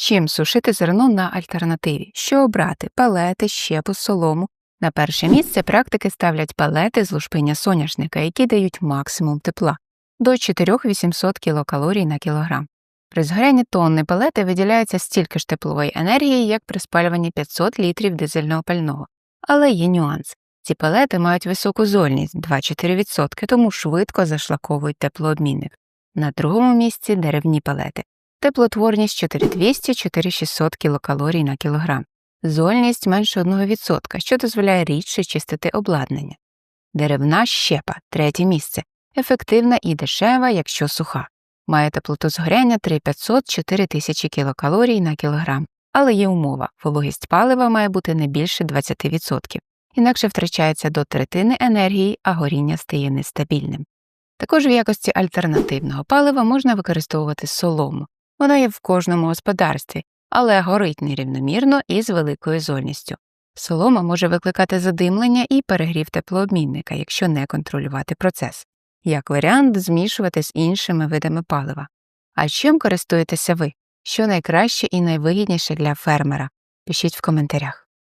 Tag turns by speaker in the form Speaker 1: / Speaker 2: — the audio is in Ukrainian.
Speaker 1: Чим сушити зерно на альтернативі? Що обрати палети, щепу, солому. На перше місце практики ставлять палети з лушпиня соняшника, які дають максимум тепла до 4800 кілокалорій на кілограм. При згорянні тонни палети виділяється стільки ж теплової енергії, як при спалюванні 500 літрів дизельного пального. Але є нюанс. Ці палети мають високу зольність 2-4%, тому швидко зашлаковують теплообмінник. На другому місці деревні палети. Теплотворність 4200-4600 кілокалорій на кілограм. Зольність менше 1%, що дозволяє рідше чистити обладнання. Деревна щепа третє місце. Ефективна і дешева, якщо суха. Має теплоту згоряння 3500-4000 кілокалорій на кілограм, але є умова вологість палива має бути не більше 20%, інакше втрачається до третини енергії, а горіння стає нестабільним. Також в якості альтернативного палива можна використовувати солому. Вона є в кожному господарстві, але горить нерівномірно і з великою зольністю. Солома може викликати задимлення і перегрів теплообмінника, якщо не контролювати процес. Як варіант, змішувати з іншими видами палива. А чим користуєтеся ви? Що найкраще і найвигідніше для фермера? Пишіть в коментарях.